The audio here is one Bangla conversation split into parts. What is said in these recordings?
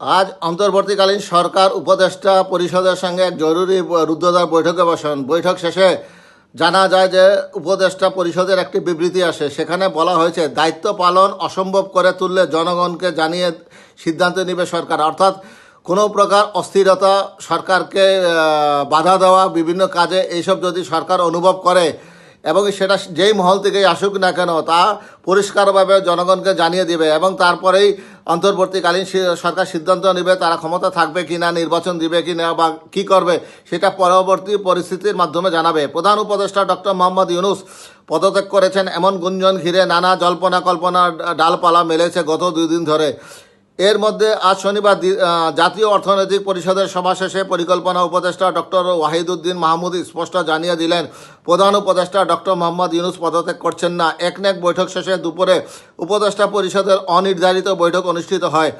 আজ অন্তর্বর্তীকালীন সরকার, উপদেষ্টা পরিষদের সঙ্গে এক জরুরি রুদ্ধদ্বার বৈঠকে বসেন। বৈঠক শেষে জানা যায় যে উপদেষ্টা পরিষদের একটি বিবৃতি আসে। সেখানে বলা হয়েছে, দায়িত্ব পালন অসম্ভব করে তুললে জনগণকে জানিয়ে সিদ্ধান্ত নেবে সরকার। অর্থাৎ কোনো প্রকার অস্থিরতা সরকারকে বাধা দেওয়া, বিভিন্ন কাজে এইসব যদি সরকার অনুভব করে এবং সেটা যেই মহল থেকেই আসুক না কেন, তা পরিষ্কারভাবে জনগণকে জানিয়ে দিবে এবং তারপরেই অন্তর্বর্তীকালীন সরকার সিদ্ধান্ত নেবে তারা ক্ষমতা থাকবে কি না, নির্বাচন দিবে কি না বা কী করবে, সেটা পরবর্তী পরিস্থিতির মাধ্যমে জানাবে। প্রধান উপদেষ্টা ডক্টর মোহাম্মদ ইউনুস পদত্যাগ করেছেন, এমন গুঞ্জন ঘিরে নানা জল্পনা কল্পনা ডালপালা মেলেছে গত দুই দিন ধরে। এর মধ্যে আজ শনিবার জাতীয় অর্থনৈতিক পরিষদের সভা শেষে পরিকল্পনা উপদেষ্টা ডক্টর ওয়াহিদুদ্দিন মাহমুদ স্পষ্ট জানিয়ে দিলেন, প্রধান উপদেষ্টা ডক্টর মোহাম্মদ ইউনুস পদত্যাগ করছেন না। একনেক বৈঠক শেষে দুপুরে উপদেষ্টা পরিষদের অনির্ধারিত বৈঠক অনুষ্ঠিত হয়।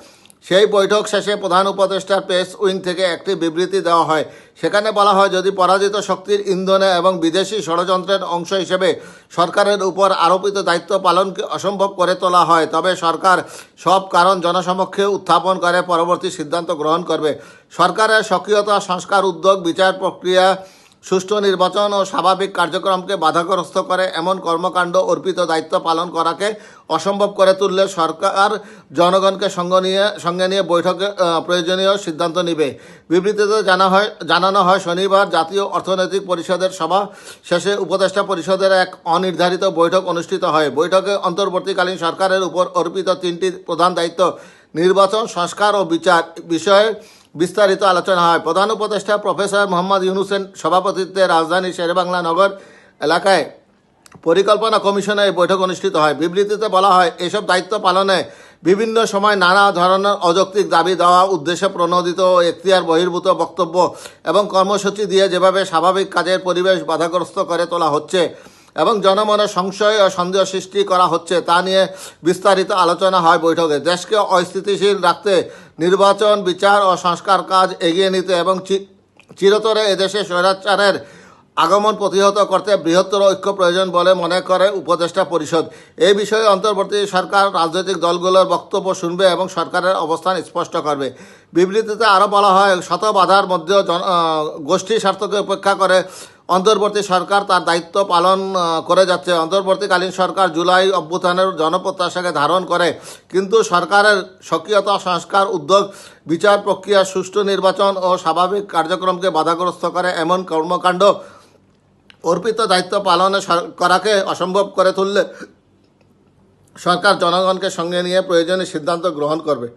সেই বৈঠক শেষে প্রধান উপদেষ্টার পেস উইং থেকে একটি বিবৃতি দেওয়া হয়। সেখানে বলা হয়, যদি পরাজিত শক্তির ইন্ধনে এবং বিদেশি ষড়যন্ত্রের অংশ হিসেবে সরকারের উপর আরোপিত দায়িত্ব পালনকে অসম্ভব করে তোলা হয়, তবে সরকার সব কারণ জনসমক্ষে উত্থাপন করে পরবর্তী সিদ্ধান্ত গ্রহণ করবে। সরকারের সক্রিয়তা সংস্কার, উদ্যোগ, বিচার প্রক্রিয়া সুষ্ঠু নির্বাচন ও স্বাভাবিক কার্যক্রমকে বাধাগ্রস্ত করে এমন কর্মকাণ্ড অর্পিত দায়িত্ব পালন করাকে অসম্ভব করে তুললে সরকার জনগণকে সঙ্গ নিয়ে, সঙ্গে নিয়ে বৈঠকে প্রয়োজনীয় সিদ্ধান্ত নেবে। বিবৃতিতে জানা হয়, জানানো হয়, শনিবার জাতীয় অর্থনৈতিক পরিষদের সভা শেষে উপদেষ্টা পরিষদের এক অনির্ধারিত বৈঠক অনুষ্ঠিত হয়। বৈঠকে অন্তর্বর্তীকালীন সরকারের উপর অর্পিত তিনটি প্রধান দায়িত্ব, নির্বাচন, সংস্কার ও বিচার। বিষয়ে বিস্তারিত আলোচনা হয়। প্রধান উপদেষ্টা প্রফেসর মোহাম্মদ ইউনুসেন সভাপতিত্বে রাজধানী শেরেবাংলা নগর এলাকায় পরিকল্পনা কমিশনে এই বৈঠক অনুষ্ঠিত হয়। বিবৃতিতে বলা হয়, এসব দায়িত্ব পালনে বিভিন্ন সময় নানা ধরনের অযৌক্তিক দাবি দেওয়া, উদ্দেশ্যে প্রণোদিত ও এখতিয়ার বহির্ভূত বক্তব্য এবং কর্মসূচি দিয়ে যেভাবে স্বাভাবিক কাজের পরিবেশ বাধাগ্রস্ত করে তোলা হচ্ছে এবং জনমনে সংশয় ও সন্দেহ সৃষ্টি করা হচ্ছে, তা নিয়ে বিস্তারিত আলোচনা হয় বৈঠকে। দেশকে অস্থিতিশীল রাখতে নির্বাচন, বিচার ও সংস্কার কাজ এগিয়ে নিতে এবং চিরতরে এদেশে স্বৈরাচারের আগমন প্রতিহত করতে বৃহত্তর ঐক্য প্রয়োজন বলে মনে করে উপদেষ্টা পরিষদ। এই বিষয়ে অন্তর্বর্তী সরকার, রাজনৈতিক দলগুলোর বক্তব্য শুনবে এবং সরকারের অবস্থান স্পষ্ট করবে। বিবৃতিতে আরও বলা হয়, শত বাধার মধ্যেও গোষ্ঠী স্বার্থকে উপেক্ষা করে অন্তর্বর্তী সরকার তার দায়িত্ব পালন করে যাচ্ছে। অন্তর্বর্তীকালীন সরকার জুলাই অভ্যুত্থানের জনপ্রত্যাশাকে ধারণ করে। কিন্তু সরকারের সক্রিয়তা সংস্কার, উদ্যোগ, বিচার প্রক্রিয়া, সুষ্ঠু নির্বাচন ও স্বাভাবিক কার্যক্রমকে বাধাগ্রস্ত করে এমন কর্মকাণ্ড অর্পিত দায়িত্ব পালনে করাকে অসম্ভব করে তুললে সরকার জনগণকে সঙ্গে নিয়ে প্রয়োজনীয় সিদ্ধান্ত গ্রহণ করবে।